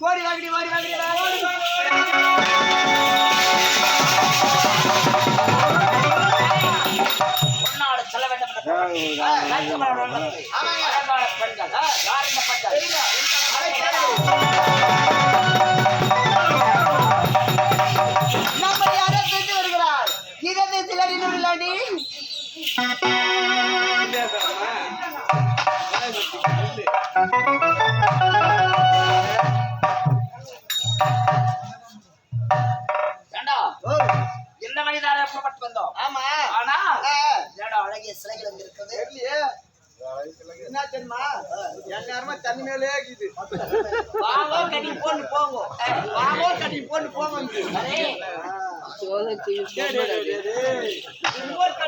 ஓடி வாங்கடி ஓடி வாங்கடி பெண்கள் சிலைகள் அங்க இருக்குது. என்ன தெரியுமா? எல்லாருமே தண்ணி மேலே இருக்குது வாங்கோ கட்டி போட்டு போங்க. வாங்கோ கட்டி போட்டு போங்க. ரிமோட்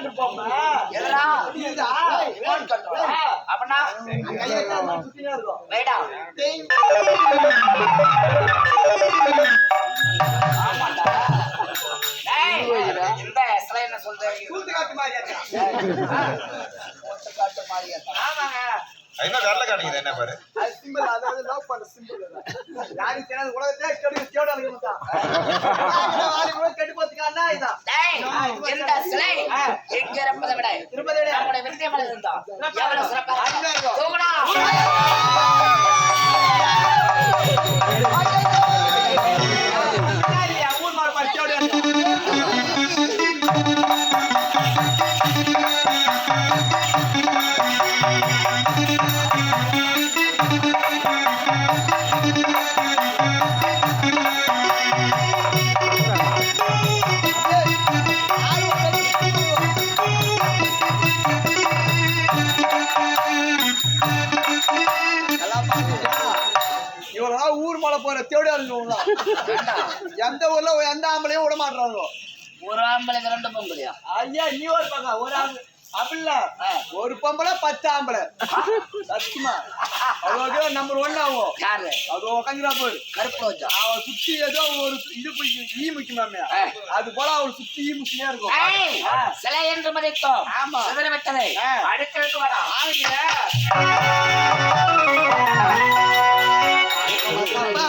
என்ன சொல்றது கூத்து காட்டு காட்டு ஆமாங்க என்ன வரல காட்டுங்க என்ன பாரு அது சிம்பிள் அதாவது பண்ண சிம்பிள் தெரியாது கேடு கூட கெட்டு போத்துக்கானா இதான் டேய், சிலை எங்க இருப்பதை விட திருப்பதி விட. நம்முடைய இருந்தா எவ்வளவு சிறப்பாக தேடி அழுகுவாங்க எந்த ஊர்ல எந்த ஆம்பளையும் விட மாட்டாங்க ஒரு ஆம்பளை ரெண்டு பொம்பளையா? ஐயா நீ ஒரு பக்கம். ஒரு ஆம்பளை அப்படில்ல ஒரு பொம்பளை பத்து ஆம்பளை. சத்தியமா. அவ்வளோ நம்பர் ஒன் ஆகும். யாரு? அது உக்காந்துடா போரு. கருப்பு ரோஜா. அவன் சுத்தி ஏதோ ஒரு இது ஈ முக்கியமாமே. அது போல அவள் சுத்தி ஈ முக்கியமே இருக்கும். சிலை என்று மதித்தோம். ஆமா. சிதற விட்டதை. அடுத்தடுத்து வரா. இதோ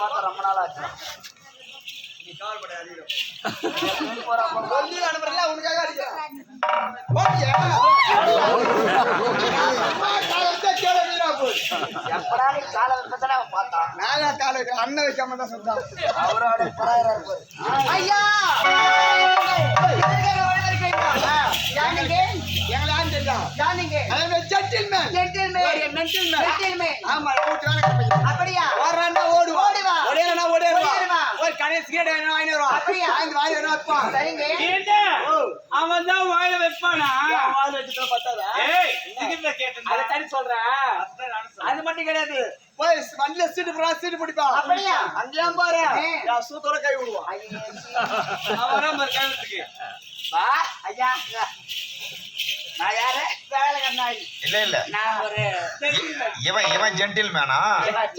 பார்த்து ரொம்ப நாள் ஆச்சு அண்ணன் வைக்காம தான் சொல்றான் அவரோட ஐயா எங்களை யாரும் தெரியும்? யானிங்க அதாவது ஜென்டில்மேன் ஜென்டில்மேன் மென்டில்மேன் ஜென்டில்மேன் ஆமா நூற்றாண்டு கம்பெனி அப்படியா? ஓடுறாண்டா ஓடுவா. ஓடுவா. ஓடிடுவா. ஓடிடுவா. ஒரு கடைசி சிகரெட் வாங்கி வாங்கி வருவா. அப்படியா? வாங்கி வாங்கி வருவா அப்பா சரிங்க. அவன் தான் வாயில வைப்பானா? வாயில வச்சுட்டு பார்த்தாதா அதை தனி சொல்றேன். அது மட்டும் கிடையாது. போய் வண்டியில சீட்டு போறா சீட்டு பிடிப்பா. அப்படியா? அங்கெல்லாம் பாரு. சூத்தோட கை விடுவான் வா ஐயா. நான் யாரு? வேலை கண்ணாடி இல்ல இல்ல. நான் ஒரு இவன் இவன் ஜென்டில் மேனா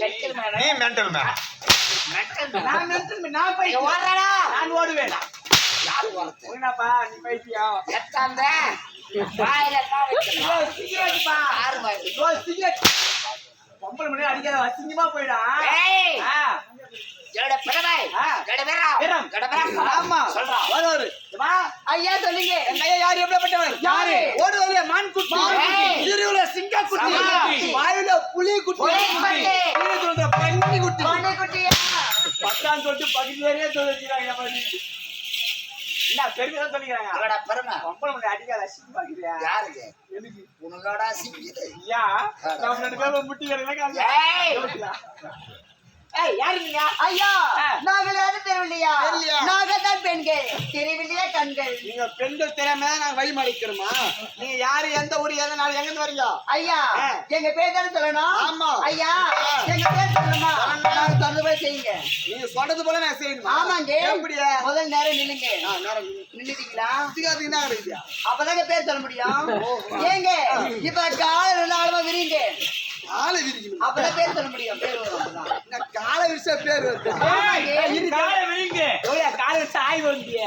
ஜெட்டில் மேன நீ மென்டல் மேனா நான் நிறுத்து, நான் போய் ஓடுறா நான் ஓடுவேன். யாரு ஓடுறது? உன்னப்பா நீ பைத்தியம். எத்தாந்த வாயில சிகரெட் பா வாயில சிகரெட். பொம்பளை மணி அடிக்காத அசிங்கமா போயிடா. ஏய்! ஆ. என்னோட பிறவை ஆ. என்னோட வீரம் வீரம். என்னோட வீரம் ஆமா. சொல்றான் வருவாரு வா ஐயா சொல்லுங்க. ஐயா யார்? எப்படிப்பட்டவர்? யாரு? ஓடுவதிலே மான் குட்டி. திருவுல சிங்க குட்டி. வாயுல புலி குட்டி குட்டி. பன்னி குட்டி பத்தாம் சொல்லிட்டு பகுதி வரையே சொல்லிக்கிறாங்க பாரு. என்ன பெருமையா சொல்லிக்கிறாங்க பெருமை? பொம்பளை மணி அடிக்காத இருக்கிறியா யாருக்கு? எதுக்கு? உன்னோட சிக்கிது ஐயா நம்ம ரெண்டு பேரும் முட்டி வரல ஏய்! ஏய் யாரு நீங்க? ஐயா ஆ. நாங்கள் யாரும் தெரியவில்லையா? தெரியலையா? நாங்கள் தான் பெண்கள். தெரியவில்லையா கண்கள்? நீங்க பெண்கள் தான் நாங்க வழி மறைக்கிறோமா? நீங்க யாரு எந்த ஊரு எந்த நாடு எங்க இருந்து வரீங்க? ஐயா. எங்க பேர் தானே சொல்லணும்? ஆமா. ஐயா எங்க பேர் சொல்லணுமா. செய்யுங்க. நீங்க சொல்றது போல நான் செய்யணுமா? ஆமாங்க. எப்படியா? முதல் நேரம் நில்லுங்க. ஆ, நேரம் நின்னுட்டீங்களா என்ன கிடைக்குதா அப்பதாங்க பேர் சொல்ல முடியும். ஏங்க இப்ப காலை ரெண்டு ஆளுமா விரிங்க காலை விரிக்கணும். அப்பதான் பேர் சொல்ல முடியும். பேர் வரும். நான் காலை விரிச்சா பேர் வருதா. காலை விரிங்க காலை சாய் வந்திய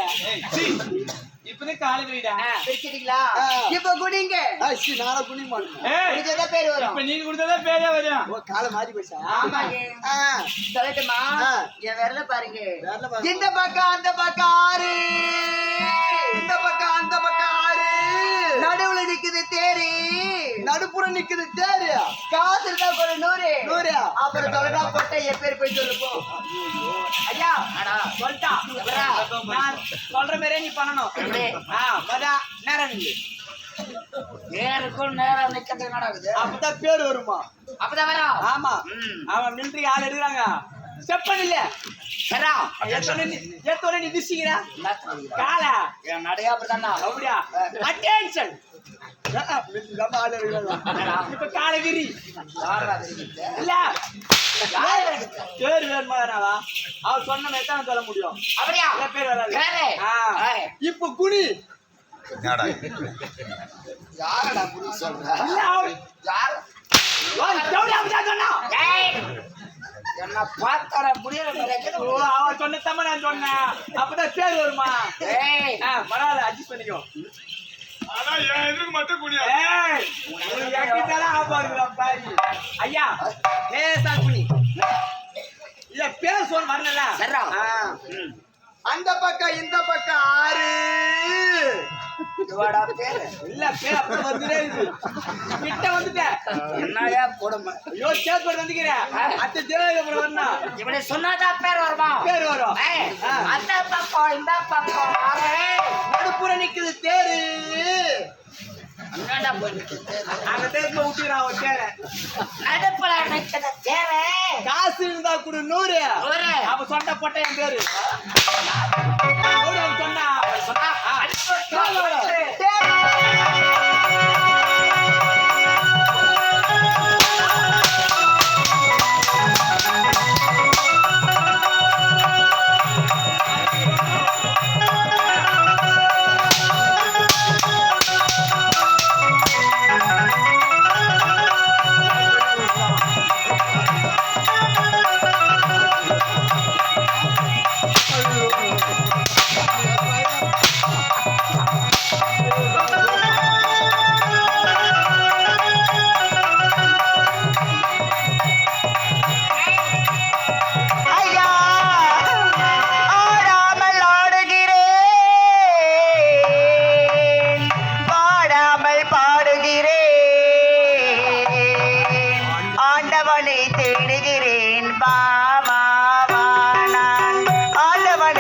இப்பதான் காலை. இப்ப குடிங்க நாளை மாட்டேன் பேர் வரும். இப்ப நீங்க கொடுத்ததா பேரே வரும். ஓ காலை மாறி போச்சா? ஆமாங்க. சொல்லட்டுமா. என் விரல பாருங்க. இந்த பக்கம் அந்த பக்கம் ஆறு. இந்த பக்கம் அந்த பக்கம் ஆறு. நடுவுல நிக்குது தேரு. நடுப்புற நிக்குது தேரு காசு இருக்கா ஒரு நூறு. நூறு. அப்புறம் சொல்லடா போட்ட என் பேர் போய் சொல்லு போ. ஐயா சொல்லிட்டா. நான் சொல்ற மாதிரியே நீ பண்ணணும். ஆ வதா நேரம். நேருக்கும் நேரம் நிக்கிறது நடக்குது அப்பதான் பேர் வருமா? அப்பதான் வரும். ஆமா. அவன் மிலிட்டரி ஆள் எடுக்கிறாங்க. செப்பன் இல்ல. சரா ஏத்தோட நீ திசிக்கிறா காலா. என் நடையா அப்படிதானா அப்படியா? அட்டென்ஷன். இப்ப இல்ல பேர் அவர் சொன்ன மாதிரி தான் சொல்ல முடியும் அப்படியா பேர் வராது இப்ப குனி யாரடா புரிய சொல்ற யார் என்ன பார்த்தார புரியல ஓ, அவன் சொன்ன நான் சொன்னேன் அப்பதான் பேர் வருமா ஏய் பரவாயில்ல அட்ஜஸ்ட் பண்ணிக்கோ ஆனா என் மட்டும் குனியா. ஏய், உனக்கு எங்கிட்டாலும் ஆபா இருக்குடா பாவி. ஐயா லேசா குனி இல்ல பேர் சொல் வரல. அந்த பக்கம் இந்த பக்கம் ஆறு. இல்ல பேர் அப்ப வந்துட்டே இருக்கு. கிட்ட வந்துட்டேன் என்னையா கொடுமை ஐயோ சேப்பர் வந்துக்கிறேன் அத்த தேவையில அப்புறம் வரணும் இப்படி சொன்னாதான் பேர் வருமா? பேர் வரும். அந்த பக்கம் இந்த பக்கம் ஆறு. நடுப்புற நிக்குது தேரு என்னடா போய் நிக்குது? அங்க தேர்ல விட்டுறான் அவன் பேரை நடுப்புல நிக்குது தேவை காசு இருந்தா கூட நூறு. அப்ப சொன்ன போட்ட என் பேரு. சொன்னா.